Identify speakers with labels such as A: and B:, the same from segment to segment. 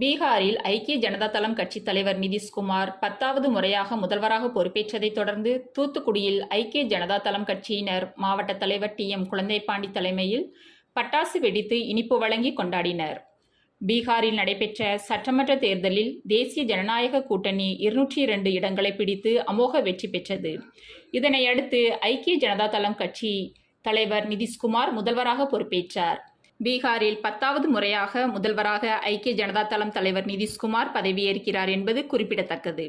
A: பீகாரில் ஐக்கிய ஜனதா தளம் கட்சித் தலைவர் நிதிஷ்குமார் பத்தாவது முறையாக முதல்வராக பொறுப்பேற்றதைத் தொடர்ந்து தூத்துக்குடியில் ஐக்கிய ஜனதா தளம் கட்சியினர் மாவட்ட தலைவர் டி எம் குழந்தைப்பாண்டி தலைமையில் பட்டாசு வெடித்து இனிப்பு வழங்கி கொண்டாடினர். பீகாரில் நடைபெற்ற சட்டமன்ற தேர்தலில் தேசிய ஜனநாயக கூட்டணி இருநூற்றி இரண்டு இடங்களை பிடித்து அமோக வெற்றி பெற்றது. இதனையடுத்து ஐக்கிய ஜனதா தளம் கட்சி தலைவர் நிதிஷ்குமார் முதல்வராக பொறுப்பேற்றார். பீகாரில் பத்தாவது முறையாக முதல்வராக ஐக்கிய ஜனதா தளம் தலைவர் நிதிஷ்குமார் பதவியேற்கிறார் என்பது குறிப்பிடத்தக்கது.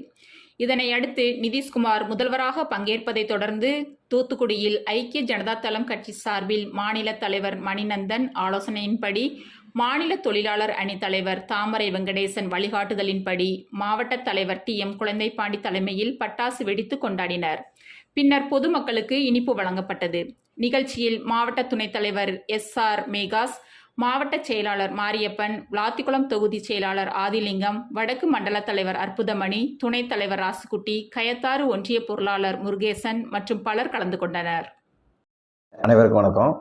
A: இதனையடுத்து நிதிஷ்குமார் முதல்வராக பங்கேற்பதைத் தொடர்ந்து தூத்துக்குடியில் ஐக்கிய ஜனதா தளம் கட்சி சார்பில் மாநில தலைவர் மணிநந்தன் ஆலோசனையின்படி மாநில தொழிலாளர் அணி தலைவர் தாமரை வெங்கடேசன் வழிகாட்டுதலின்படி மாவட்ட தலைவர் டி எம் குழந்தைப்பாண்டி தலைமையில் பட்டாசு வெடித்து கொண்டாடினர். பின்னர் பொதுமக்களுக்கு இனிப்பு வழங்கப்பட்டது. நிகழ்ச்சியில் மாவட்ட துணைத் தலைவர் எஸ் ஆர் மேகாஸ் மாவட்ட செயலாளர் மாரியப்பன் விளாத்திக்குளம் தொகுதி செயலாளர் ஆதிலிங்கம் வடக்கு மண்டல தலைவர் அற்புதமணி துணைத் தலைவர் ராசுகுட்டி கயத்தாறு ஒன்றிய பொருளாளர் முருகேசன் மற்றும் பலர் கலந்து கொண்டனர்.
B: அனைவருக்கும் வணக்கம்.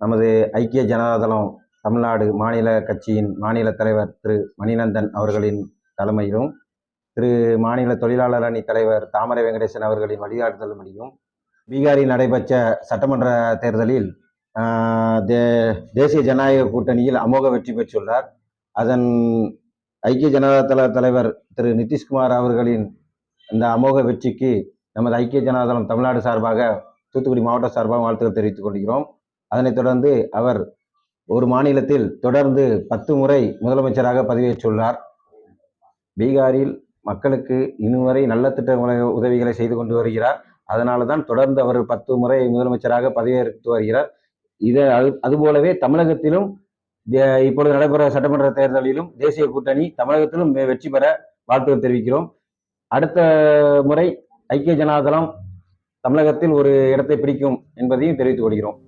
B: நமது ஐக்கிய ஜனதாதளம் தமிழ்நாடு மாநில கட்சியின் மாநில தலைவர் திரு மணிநந்தன் அவர்களின் தலைமையிலும் திரு மாநில தொழிலாளர் அணி தலைவர் தாமரை வெங்கடேசன் அவர்களின் வழிகாட்டுதலும்படியும் பீகாரில் நடைபெற்ற சட்டமன்ற தேர்தலில் தே தேசிய ஜனநாயக கூட்டணியில் அமோக வெற்றி பெற்றுள்ளார். அதன் ஐக்கிய ஜனதா தள தலைவர் திரு நிதிஷ்குமார் அவர்களின் இந்த அமோக வெற்றிக்கு நமது ஐக்கிய ஜனதாதளம் தமிழ்நாடு சார்பாக தூத்துக்குடி மாவட்ட சார்பாக வாழ்த்துக்கள் தெரிவித்துக் கொள்கிறோம். அதனைத் தொடர்ந்து அவர் ஒரு மாநிலத்தில் தொடர்ந்து பத்து முறை முதலமைச்சராக பதவியேற்றுள்ளார். பீகாரில் மக்களுக்கு இன்னுவரை நல்ல திட்ட உதவிகளை செய்து கொண்டு வருகிறார். அதனால தான் தொடர்ந்து அவர் பத்து முறை முதலமைச்சராக பதவியேற்று வருகிறார். இது அது அதுபோலவே தமிழகத்திலும் தே- இப்பொழுது நடைபெற சட்டமன்ற தேர்தலிலும் தேசிய கூட்டணி தமிழகத்திலும் வெற்றி பெற வாழ்த்துக்கள் தெரிவிக்கிறோம். அடுத்த முறை ஐக்கிய ஜனாதளம் தமிழகத்தில் ஒரு இடத்தை பிடிக்கும் என்பதையும் தெரிவித்துக் கொள்கிறோம்.